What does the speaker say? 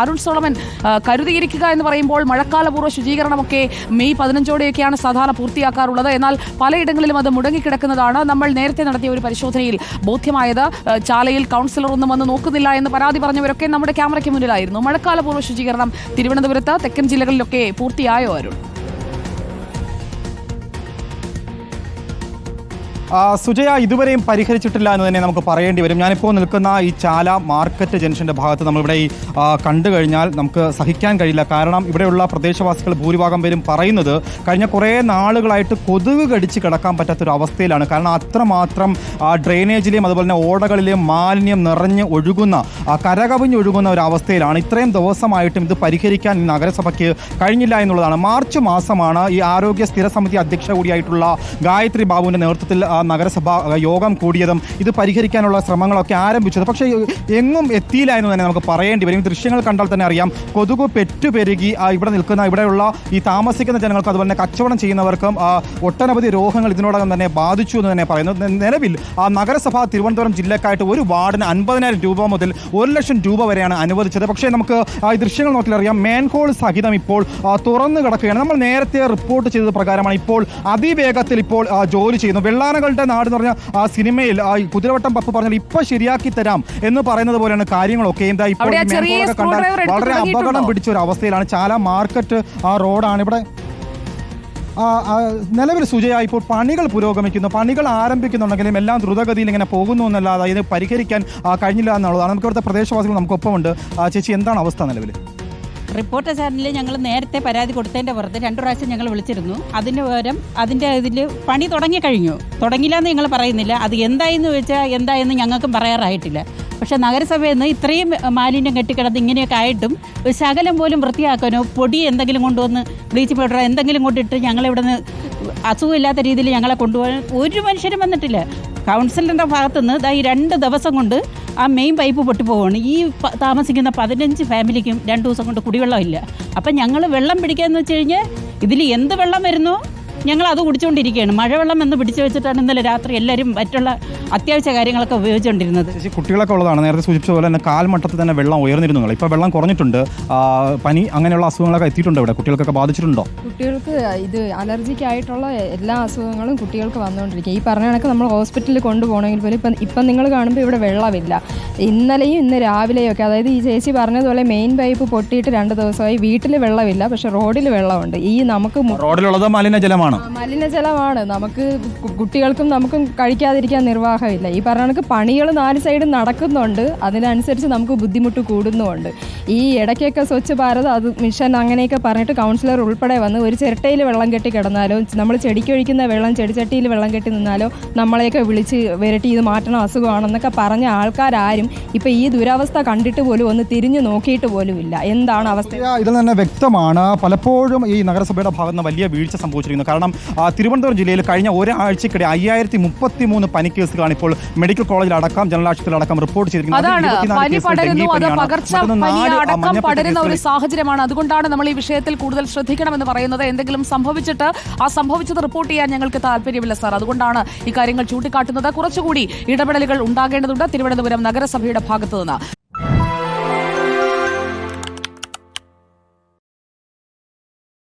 Arun Solomon കരുതിയിരിക്കുക എന്ന് പറയുമ്പോൾ മഴക്കാലപൂർവ ശുചീകരണമൊക്കെ May പതിനഞ്ചോടെയൊക്കെയാണ് സാധാരണ പൂർത്തിയാക്കാറുള്ളത്. എന്നാൽ പലയിടങ്ങളിലും അത് മുടങ്ങിക്കിടക്കുന്നതാണ് നമ്മൾ നേരത്തെ നടത്തിയ ഒരു പരിശോധനയിൽ ബോധ്യമായത്. ചാലയിൽ കൗൺസിലർ ഒന്നും വന്ന് നോക്കുന്നില്ല എന്ന് പരാതി പറഞ്ഞവരൊക്കെ നമ്മുടെ ക്യാമറയ്ക്ക് മുന്നിലായിരുന്നു. മഴക്കാലപൂർവ ശുചീകരണം തിരുവനന്തപുരത്ത് തെക്കൻ ജില്ലകളിലൊക്കെ പൂർത്തിയായോ അരുൺ? സുജയ ഇതുവരെയും പരിഹരിച്ചിട്ടില്ല എന്ന് തന്നെ നമുക്ക് പറയേണ്ടി വരും. ഞാനിപ്പോൾ നിൽക്കുന്ന ഈ ചാല മാർക്കറ്റ് ജംഗ്ഷന്റെ ഭാഗത്ത് നമ്മളിവിടെ ഈ കണ്ടു കഴിഞ്ഞാൽ നമുക്ക് സഹിക്കാൻ കഴിയില്ല. കാരണം ഇവിടെയുള്ള പ്രദേശവാസികൾ ഭൂരിഭാഗം പേരും പറയുന്നത് കഴിഞ്ഞ കുറേ നാളുകളായിട്ട് കൊതുക് കടിച്ച് കിടക്കാൻ പറ്റാത്തൊരു അവസ്ഥയിലാണ്. കാരണം അത്രമാത്രം ഡ്രെയിനേജിലെയും അതുപോലെ തന്നെ ഓടകളിലെയും മാലിന്യം നിറഞ്ഞ് ഒഴുകുന്ന ആ, കരകവിഞ്ഞ് ഒഴുകുന്ന ഒരു അവസ്ഥയിലാണ്. ഇത്രയും ദിവസമായിട്ടും ഇത് പരിഹരിക്കാൻ നഗരസഭയ്ക്ക് കഴിഞ്ഞില്ല എന്നുള്ളതാണ്. മാർച്ച് മാസമാണ് ഈ ആരോഗ്യ സ്ഥിര സമിതി അധ്യക്ഷ കൂടിയായിട്ടുള്ള ഗായത്രി ബാബുവിന്റെ നേതൃത്വത്തിൽ നഗരസഭ യോഗം കൂടിയതും ഇത് പരിഹരിക്കാനുള്ള ശ്രമങ്ങളൊക്കെ ആരംഭിച്ചത്. പക്ഷേ എങ്ങും എത്തിയില്ല എന്ന് തന്നെ നമുക്ക് പറയേണ്ടി വരും. ദൃശ്യങ്ങൾ കണ്ടാൽ തന്നെ അറിയാം. കൊതുക് പെറ്റുപെരുകി പെരുകി ഇവിടെ നിൽക്കുന്ന ഇവിടെയുള്ള ഈ താമസിക്കുന്ന ജനങ്ങൾക്ക് അതുപോലെ തന്നെ കച്ചവടം ചെയ്യുന്നവർക്കും ഒട്ടനവധി രോഗങ്ങൾ ഇതിനോടകം തന്നെ ബാധിച്ചു എന്ന് തന്നെ പറയുന്നു. നിലവിൽ ആ നഗരസഭ തിരുവനന്തപുരം ജില്ലക്കായിട്ട് ഒരു വാർഡിന് അൻപതിനായിരം രൂപ മുതൽ ഒരു ലക്ഷം രൂപ വരെയാണ് അനുവദിച്ചത്. പക്ഷേ നമുക്ക് ഈ ദൃശ്യങ്ങൾ നോക്കിയാൽ അറിയാം. മേൻഹോൾ സഹിതം ഇപ്പോൾ തുറന്നു കിടക്കുകയാണ്. നമ്മൾ നേരത്തെ റിപ്പോർട്ട് ചെയ്തത് പ്രകാരമാണ് ഇപ്പോൾ അതിവേഗത്തിൽ ഇപ്പോൾ ജോലി ചെയ്യുന്നു. വെള്ളാനകളുടെ നാട് എന്ന് പറഞ്ഞാൽ ആ സിനിമയിൽ ആ, കുതിരവട്ടം പപ്പ് പറഞ്ഞാൽ ഇപ്പൊ ശരിയാക്കി തരാം എന്ന് പറയുന്നത് പോലെയാണ് കാര്യങ്ങളൊക്കെ. എന്താ ഇപ്പോൾ വളരെ അപകടം പിടിച്ച ഒരു അവസ്ഥയിലാണ് ചാല മാർക്കറ്റ് ആ റോഡാണ് ഇവിടെ. നിലവിൽ സുജയ ഇപ്പോൾ പണികൾ പുരോഗമിക്കുന്നു. പണികൾ ആരംഭിക്കുന്നുണ്ടെങ്കിലും എല്ലാം ദ്രുതഗതിയിൽ ഇങ്ങനെ പോകുന്നു എന്നല്ലാതെ ഇത് പരിഹരിക്കാൻ കഴിഞ്ഞില്ല എന്നുള്ളതാണ്. നമുക്ക് ഇവിടുത്തെ പ്രദേശവാസികൾ നമുക്കൊപ്പമുണ്ട്. ചേച്ചി എന്താണ് അവസ്ഥ നിലവിൽ? റിപ്പോർട്ടർ ചാനലിൽ ഞങ്ങൾ നേരത്തെ പരാതി കൊടുത്തതിന്റെ പുറത്ത് രണ്ടു പ്രാവശ്യം ഞങ്ങൾ വിളിച്ചിരുന്നു. അതിന് പകരം അതിന്റെ ഇതിൽ പണി തുടങ്ങിക്കഴിഞ്ഞു തുടങ്ങില്ല എന്ന് ഞങ്ങൾ പറയുന്നില്ല. അത് എന്തായെന്ന് ചോദിച്ചാൽ എന്തായെന്ന് ഞങ്ങൾക്കും പറയാറായിട്ടില്ല. പക്ഷെ നഗരസഭയിൽ നിന്ന് ഇത്രയും മാലിന്യം കെട്ടിക്കിടന്ന് ഇങ്ങനെയൊക്കെ ആയിട്ടും ഒരു ശകലം പോലും വൃത്തിയാക്കാനോ പൊടി എന്തെങ്കിലും കൊണ്ടുവന്ന് ബ്ലീച്ച് പൗഡറോ എന്തെങ്കിലും കൊണ്ടിട്ട് ഞങ്ങളിവിടെ നിന്ന് അസുഖമില്ലാത്ത രീതിയിൽ ഞങ്ങളെ കൊണ്ടുപോകാൻ ഒരു മനുഷ്യരും വന്നിട്ടില്ല. കൗൺസിലറിന്റെ ഭാഗത്തുനിന്ന് ഈ രണ്ട് ദിവസം കൊണ്ട് ആ മെയിൻ പൈപ്പ് പൊട്ടിപ്പോവാണ് ഈ താമസിക്കുന്ന പതിനഞ്ച് ഫാമിലിക്കും രണ്ട് ദിവസം കൊണ്ട് കുടിവെള്ളമില്ല. അപ്പം ഞങ്ങൾ വെള്ളം പിടിക്കാന്ന് വെച്ച് കഴിഞ്ഞാൽ ഇതിൽ എന്ത് വെള്ളം വരുന്നോ? ഞങ്ങൾ അത് കുടിച്ചുകൊണ്ടിരിക്കുകയാണ്. മഴവെള്ളം എന്ന് പിടിച്ചു വെച്ചിട്ടാണ് ഇന്നലെ രാത്രി എല്ലാവരും മറ്റുള്ള അത്യാവശ്യ കാര്യങ്ങളൊക്കെ ഉപയോഗിച്ചുകൊണ്ടിരുന്നത്. ചേച്ചി കുട്ടികളൊക്കെ ഉള്ളതാണ്. നേരത്തെ സൂചിപ്പിച്ച പോലെ തന്നെ കാൽമട്ടത്തിൽ തന്നെ വെള്ളം ഉയർന്നിരുന്നു ഇപ്പോൾ വെള്ളം കുറഞ്ഞിട്ടുണ്ട്. പനി അങ്ങനെയുള്ള അസുഖങ്ങളൊക്കെ എത്തിയിട്ടുണ്ട് ഇവിടെ? കുട്ടികൾക്കൊക്കെ ബാധിച്ചിട്ടുണ്ടോ? കുട്ടികൾക്ക് ഇത് അലർജിക്ക് ആയിട്ടുള്ള എല്ലാ അസുഖങ്ങളും കുട്ടികൾക്ക് വന്നുകൊണ്ടിരിക്കുക. ഈ പറഞ്ഞ കണക്ക് നമ്മൾ ഹോസ്പിറ്റലിൽ കൊണ്ടുപോകണമെങ്കിൽ പോലും ഇപ്പം ഇപ്പം നിങ്ങൾ കാണുമ്പോൾ ഇവിടെ വെള്ളമില്ല. ഇന്നലെയും ഇന്ന് രാവിലെയും ഒക്കെ അതായത് ഈ ചേച്ചി പറഞ്ഞതുപോലെ മെയിൻ പൈപ്പ് പൊട്ടിയിട്ട് രണ്ട് ദിവസമായി വീട്ടിൽ വെള്ളമില്ല പക്ഷേ റോഡിൽ വെള്ളമുണ്ട്. ഈ നമുക്ക് റോഡിലുള്ളത് മലിനജലമാണ് ആ, മലിനജലമാണ്. നമുക്ക് കുട്ടികൾക്കും നമുക്കും കഴിക്കാതിരിക്കാൻ നിർവാഹമില്ല. ഈ പറഞ്ഞ കണക്ക് പണികൾ നാല് സൈഡും നടക്കുന്നുണ്ട്. അതിനനുസരിച്ച് നമുക്ക് ബുദ്ധിമുട്ട് കൂടുന്നുമുണ്ട്. ഈ ഇടയ്ക്കൊക്കെ സ്വച്ഛ് ഭാരത് അത് മിഷൻ അങ്ങനെയൊക്കെ പറഞ്ഞിട്ട് കൗൺസിലർ ഉൾപ്പെടെ വന്ന് ഒരു ചിരട്ടയിൽ വെള്ളം കെട്ടി കിടന്നാലോ നമ്മൾ ചെടിക്കൊഴിക്കുന്ന വെള്ളം ചെടിച്ചട്ടിയിൽ വെള്ളം കെട്ടി നിന്നാലോ നമ്മളെയൊക്കെ വിളിച്ച് വരട്ടി ഇത് മാറ്റണം അസുഖമാണെന്നൊക്കെ പറഞ്ഞ ആൾക്കാരാരും ഇപ്പം ഈ ദുരവസ്ഥ കണ്ടിട്ട് പോലും ഒന്ന് തിരിഞ്ഞു നോക്കിയിട്ട് പോലും ഇല്ല. എന്താണ് അവസ്ഥ? ഇതിൽ തന്നെ വ്യക്തമാണ്. പലപ്പോഴും ഈ നഗരസഭയുടെ ഭാഗത്ത് നിന്ന് വലിയ വീഴ്ച സംഭവിച്ചിരിക്കുന്നു. കാരണം ആ, തിരുവനന്തപുരം ജില്ലയിൽ കഴിഞ്ഞ ഒരാഴ്ചക്കിടെ അയ്യായിരത്തി മുപ്പത്തി മൂന്ന് പനി കേസുകളാണ് ഇപ്പോൾ മെഡിക്കൽ കോളേജിൽ അടക്കം ജനറൽ ആശുപത്രിയിൽ അടക്കം റിപ്പോർട്ട് ചെയ്തിരിക്കുന്നത്. അതിൽ അതാണ്. 24 പനി കേസുകൾ പടരുന്നു. അത് ഡെങ്കിപ്പനിയാണ്. പകർച്ച മറ്റൊന്ന് പനി നാല്, ആ, അടക്കം പടരുന്ന ഒരു. സാഹചര്യമാണ്. അതുകൊണ്ടാണ് നമ്മൾ ഈ വിഷയത്തിൽ കൂടുതൽ ശ്രദ്ധിക്കണമെന്ന് പറയുന്നത്. എന്തെങ്കിലും സംഭവിച്ചിട്ട് ആ സംഭവിച്ചത് റിപ്പോർട്ട് ചെയ്യാൻ ഞങ്ങൾക്ക് താല്പര്യമില്ല സാർ. അതുകൊണ്ടാണ് ഈ കാര്യങ്ങൾ ചൂണ്ടിക്കാട്ടുന്നത്. കുറച്ചുകൂടി ഇടപെടലുകൾ ഉണ്ടാകേണ്ടതുണ്ട് തിരുവനന്തപുരം നഗരസഭയുടെ ഭാഗത്തു നിന്ന്